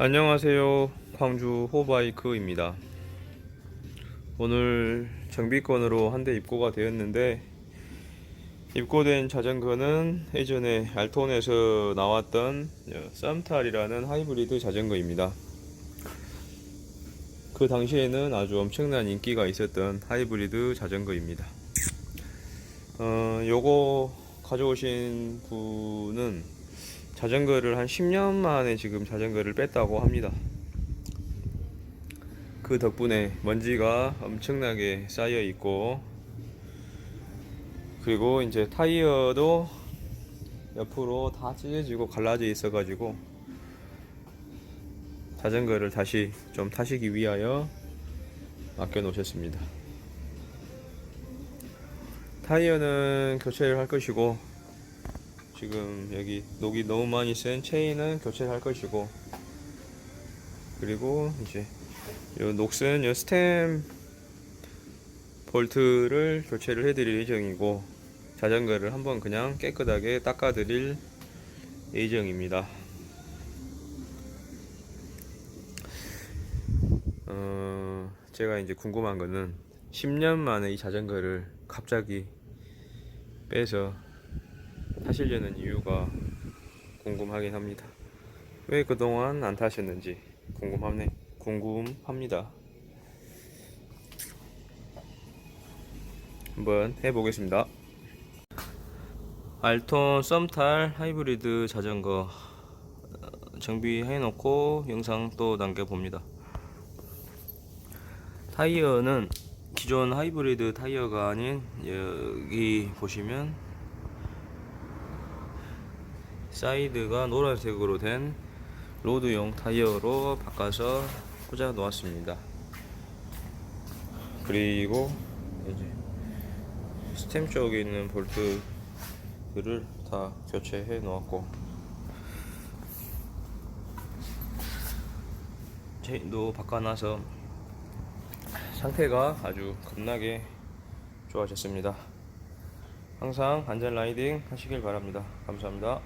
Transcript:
안녕하세요. 광주 호바이크입니다. 오늘 정비권으로 한 대 입고가 되었는데 입고된 자전거는 예전에 알톤에서 나왔던 어, 쌈탈이라는 하이브리드 자전거입니다. 그 당시에는 아주 엄청난 인기가 있었던 하이브리드 자전거입니다. 어, 요거 가져오신 분은 자전거를 한 10년 만에 지금 자전거를 뺐다고 합니다. 그 덕분에 먼지가 엄청나게 쌓여 있고 그리고 이제 타이어도 옆으로 다 찢어지고 갈라져 있어 가지고 자전거를 다시 좀 타시기 위하여 맡겨 놓으셨습니다. 타이어는 교체를 할 것이고 지금 여기 녹이 너무 많이 쓴 체인은 교체를 할 것이고 그리고 이제 요 녹슨 요 스템 볼트를 교체를 해드릴 예정이고 자전거를 한번 그냥 깨끗하게 닦아드릴 예정입니다. 어, 제가 이제 궁금한 거는 10년 만에 이 자전거를 갑자기 빼서 타시려는 이유가 궁금하긴 합니다. 왜 그동안 안 타셨는지 궁금하네. 궁금합니다. 한번 해보겠습니다. 알톤 썸탈 하이브리드 자전거 어, 정비해놓고 영상 또 남겨봅니다. 타이어는 기존 하이브리드 타이어가 아닌 여기 보시면 사이드가 노란색으로 된 로드용 타이어로 바꿔서 꽂아 놓았습니다. 그리고 이제 스템 쪽에 있는 볼트들을 다 교체해 놓았고 체인도 바꿔놔서 상태가 아주 겁나게 좋아졌습니다. 항상 안전 라이딩 하시길 바랍니다. 감사합니다.